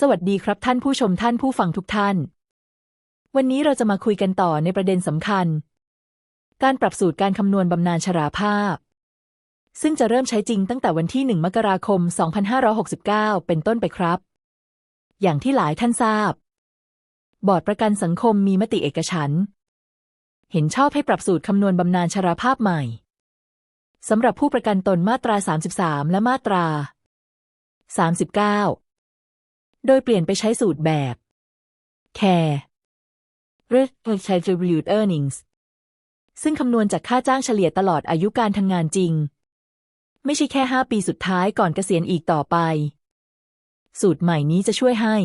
สวัสดีครับท่านผู้ชมท่านผู้ฟังทุกท่าน วันนี้เราจะมาคุยกันต่อในประเด็นสำคัญ การปรับสูตรการคำนวณบำนาญชราภาพ ซึ่งจะเริ่มใช้จริงตั้งแต่วันที่ 1 มกราคม 2569 เป็นต้นไปครับ อย่างที่หลายท่านทราบ บอร์ดประกันสังคมมีมติเอกฉันเห็นชอบให้ปรับสูตรคำนวณบำนาญชราภาพใหม่สำหรับผู้ประกันตนมาตรา 33 และมาตรา 39 โดยเปลี่ยนไปใช้สูตรแบบ care retributed earnings ซึ่งคำนวณจากค่าจ้างเฉลี่ยตลอดอายุการทำงานจริง ไม่ใช่แค่ 5 ปีสุดท้ายก่อนเกษียณอีกต่อไป สูตรใหม่นี้จะช่วยให้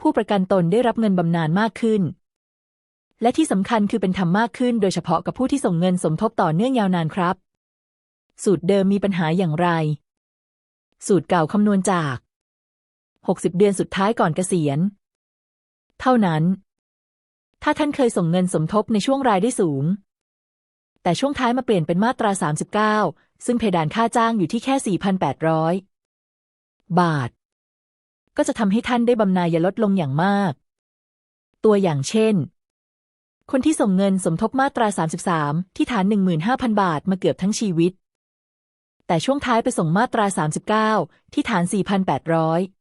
ผู้ประกันตนได้รับเงินบำนาญมากขึ้น และที่สำคัญคือเป็นธรรมมากขึ้นโดยเฉพาะกับผู้ที่ส่งเงินสมทบต่อเนื่องยาวนานครับ สูตรเดิมมีปัญหาอย่างไร สูตรเก่าคำนวณจาก 60 เดือนสุดท้ายก่อนเกษียณ เท่านั้น ถ้าท่านเคยส่งเงินสมทบในช่วงรายได้สูง แต่ช่วงท้ายมาเปลี่ยนเป็นมาตรา 39 ซึ่งเพดานค่าจ้างอยู่ที่แค่ 4,800 บาท ก็จะทำให้ท่านได้บำนาญลดลงอย่างมาก ตัวอย่างเช่น คนที่ส่งเงินสมทบมาตรา 33 ที่ฐาน 15,000 บาทมาเกือบทั้งชีวิตแต่ช่วงท้ายไปส่งมาตรา 39 ที่ฐาน 4,800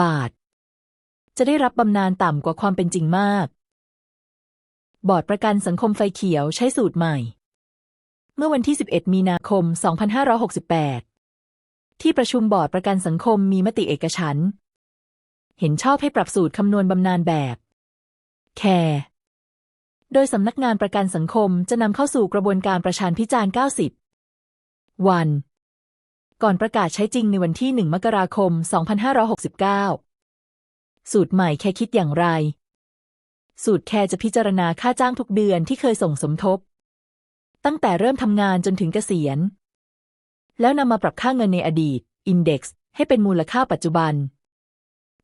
บาท จะได้รับบำนาญต่ำกว่าความเป็นจริงมาก บอร์ดประกันสังคมไฟเขียวใช้สูตรใหม่ เมื่อวันที่ 11 มีนาคม 2568 ที่ประชุมบอร์ดประกันสังคมมีมติเอกฉันเห็นชอบให้ปรับสูตรคำนวณบำนาญแบบ care โดยสำนักงานประกันสังคมจะนำเข้าสู่กระบวนการประชานพิจารณ์ 90 วัน ก่อนประกาศใช้จริงในวันที่ 1 มกราคม 2569 สูตรใหม่แค่คิดอย่างไร สูตรแคร์จะพิจารณาค่าจ้างทุกเดือนที่เคยส่งสมทบ ตั้งแต่เริ่มทำงานจนถึงเกษียณ แล้วนำมาปรับค่าเงินในอดีต Index ให้เป็นมูลค่าปัจจุบัน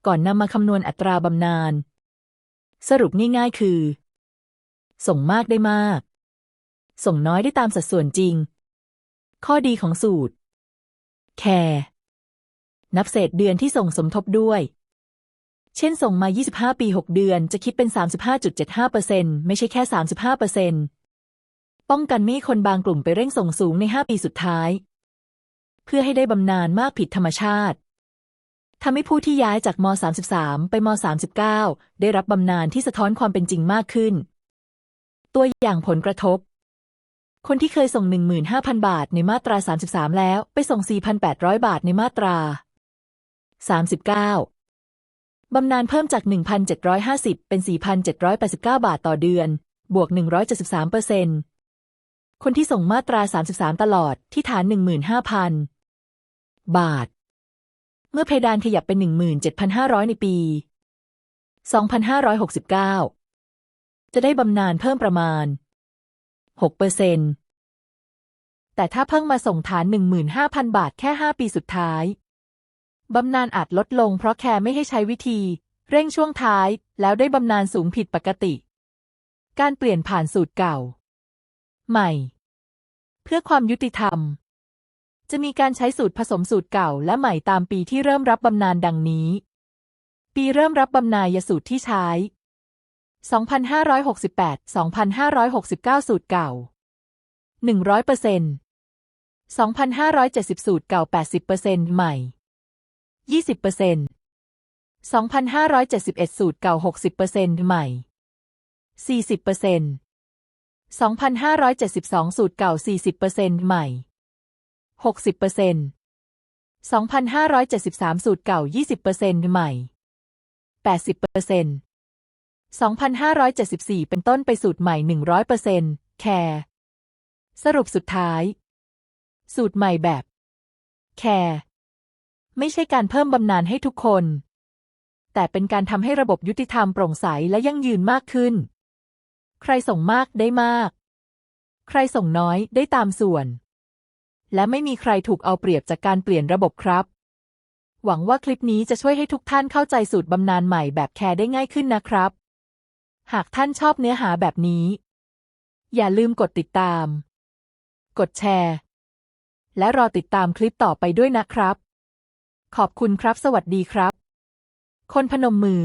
ก่อนนำมาคำนวณอัตราบำนาญ สรุปง่ายๆคือ ส่งมากได้มาก ส่งน้อยได้ตามสัดส่วนจริง ข้อดีของสูตร แคร์นับเศษเดือนที่ส่งสมทบด้วย เช่นส่งมา 25 ปี 6 เดือน จะคิดเป็น 35.75%ไม่ใช่แค่ 35%ป้องกันไม่ให้คนบางกลุ่มไปเร่งส่งสูงใน 5 ปีสุดท้าย เพื่อให้ได้บำนาญมากผิดธรรมชาติทำให้ผู้ที่ย้ายจากม 33 ไปม 39 ได้รับบำนาญที่สะท้อนความเป็นจริงมากขึ้น ตัวอย่างผลกระทบ คนที่เคยส่ง 15,000 บาทในมาตรา 33 แล้ว ไปส่ง 4,800 บาทในมาตรา 39 บำนาญเพิ่มจาก 1,750 เป็น 4,789 บาทต่อเดือน บวก 173เปอร์เซ็นต์คนที่ส่งมาตรา 33 ตลอดที่ฐาน 15,000 บาท เมื่อเพดานขยับเป็น 17,500 ในปี 2569 จะได้บำนาญเพิ่มประมาณ 6เปอร์เซ็นต์แต่ถ้าเพิ่งมาส่งฐาน 15,000 บาทแค่ 5 ปีสุดท้าย บำนาญอาจลดลงเพราะแคร์ไม่ให้ใช้วิธี เร่งช่วงท้าย แล้วได้บำนาญสูงผิดปกติ การเปลี่ยนผ่านสูตรเก่า ใหม่ เพื่อความยุติธรรม จะมีการใช้สูตรผสมสูตรเก่าและใหม่ตามปีที่เริ่มรับบำนาญดังนี้ ปีเริ่มรับบำนาญยสูตรที่ใช้ 2568 2569 สูตรเก่า 100เปอร์เซ็นต์2,570 สูตรเก่า 80เปอร์เซ็นต์ใหม่ 20เปอร์เซ็นต์2,571 สูตรเก่า 60เปอร์เซ็นต์ใหม่ 40เปอร์เซ็นต์2,572 สูตรเก่า 40เปอร์เซ็นต์ใหม่ 60เปอร์เซ็นต์2,573 สูตรเก่า 20เปอร์เซ็นต์ใหม่ 80เปอร์เซ็นต์ 2,574 เป็นต้นไปสูตรใหม่ 100เปอร์เซ็นต์แคร์สรุปสุดท้าย สูตรใหม่แบบ แคร์ไม่ใช่การเพิ่มบำนาญให้ทุกคน แต่เป็นการทำให้ระบบยุติธรรมโปร่งใสและยั่งยืนมากขึ้น ใครส่งมากได้มาก ใครส่งน้อยได้ตามส่วน และไม่มีใครถูกเอาเปรียบจากการเปลี่ยนระบบครับ หวังว่าคลิปนี้จะช่วยให้ทุกท่านเข้าใจสูตรบำนาญใหม่แบบแคร์ได้ง่ายขึ้นนะครับ หากท่านชอบเนื้อหาแบบนี้ อย่าลืมกดติดตาม กดแชร์ และรอติดตามคลิปต่อไปด้วยนะครับ ขอบคุณครับ สวัสดีครับ คนพนมมือ